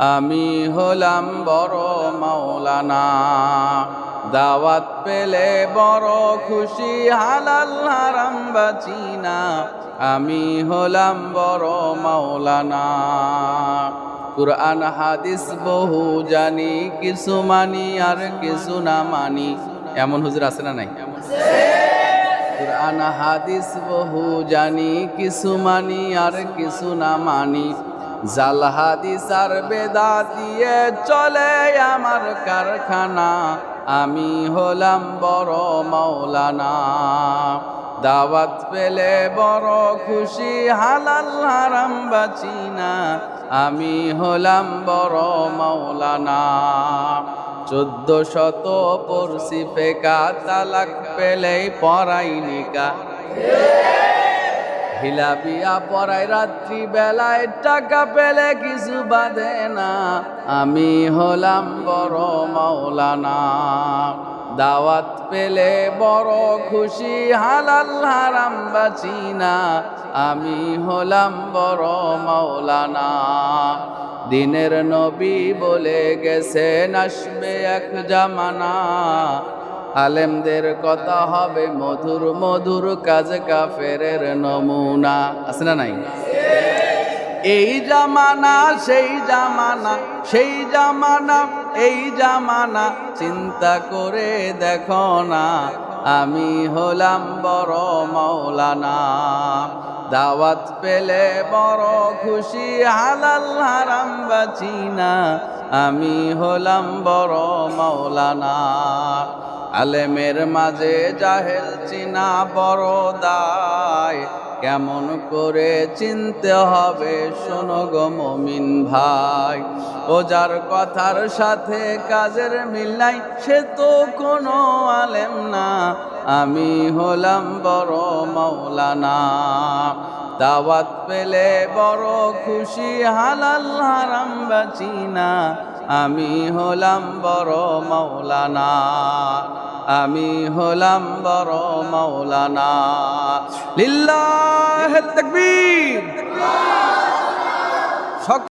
আমি হলাম বড় মাওলানা। দাওয়াত পেলে বড় খুশি, হালাল হারাম বাচিনা আমি হলাম বড় মাওলানা। কুরআন, হাদিস বহু জানি, কিছু মানি আর কিছু না মানি। এমন হুজুর আছে না নাই? কুরআন, হাদিস বহু জানি, কিছু মানি আর কিছু না মানি। জাল হাদিস বেদা দিয়ে চলে আমার কারখানা। আমি হলাম বড় মৌলানা দাওয়াত পেলে বড় খুশি, হালাল হারাম বাচিনা আমি হলাম বড় মৌলানা চোদ্দ শত পড়ছি ফেকা তালাক পেলেই পড়াই নিকা। হিলাপিয়া পড়াই রাত্রি বেলায় টাকা পেলে কিছু বাঁধে না। আমি হলাম বড় মাওলানা। দাওয়াত পেলে বড় খুশি, হালাল হারাম বাঁচি না। আমি হলাম বড় মাওলানা। দিনের নবী বলে গেছে আসবে এক জামানা। আলেমদের কথা হবে মধুর মধুর কাজ কাফেরের নমুনা। আছে না নাই? এই জামানা, সেই জামানা সেই জামানা, এই জামানা, চিন্তা করে দেখো না, আমি হলাম বড় মাওলানা দাওয়াত পেলে বড় খুশি, হালাল হারাম বাচিনা আমি হলাম বড় মাওলানা আলেমের মাঝে জাহেল চিনা বড় দায়। কেমন করে চিনতে হবে শোনো গো মমিন ভাই। ও যার কথার সাথে কাজের মিল নাই, সে তো কোনো আলেম না। আমি হলাম বড় মাওলানা দাওয়াত পেলে বড় খুশি, হালাল হারাম বাচিনা আমি হলাম বড় মৌলানা আমি হলাম বড় মৌলানা লিল্লাহ তাকবীর।